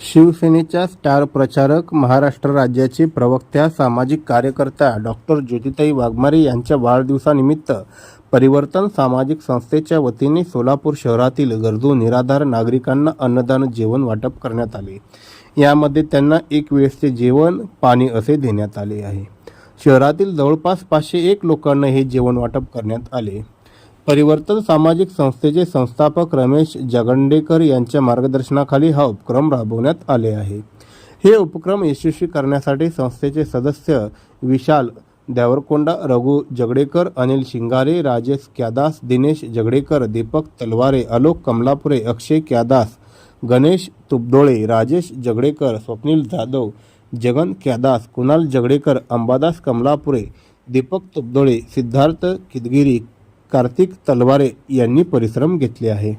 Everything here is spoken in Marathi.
शिवसेनेच्या स्टार प्रचारक महाराष्ट्र राज्याचे प्रवक्त्या सामाजिक कार्यकर्त्या डॉक्टर ज्योतिताई वाघमारे यांच्या वाढदिवसानिमित्त परिवर्तन सामाजिक संस्थेच्या वतीने सोलापूर शहरातील गरजू निराधार नागरिकांना अन्नदान जेवण वाटप करण्यात आले. यामध्ये त्यांना एक वेळेसचे जेवण पाणी असे देण्यात आले आहे. शहरातील जवळपास पाचशे एक लोकांना हे जेवण वाटप करण्यात आले. परिवर्तन सामाजिक संस्थेचे संस्थापक रमेश जगंडेकर यांच्या मार्गदर्शनाखाली हा उपक्रम राबवण्यात आले आहे. हे उपक्रम यशस्वी करण्यासाठी संस्थेचे सदस्य विशाल द्यावरकोंडा रघु जगडेकर अनिल शिंगारे राजेश क्यादास दिनेश जगडेकर दीपक तलवारे आलोक कमलापुरे अक्षय क्यादास गणेश तुपडोळे राजेश जगडेकर स्वप्नील जाधव जगन क्यादास कुणाल जगडेकर अंबादास कमलापुरे दीपक तुपडोळे सिद्धार्थ किदगिरी कार्तिक तलवारे यांनी परिश्रम घेतले आहे.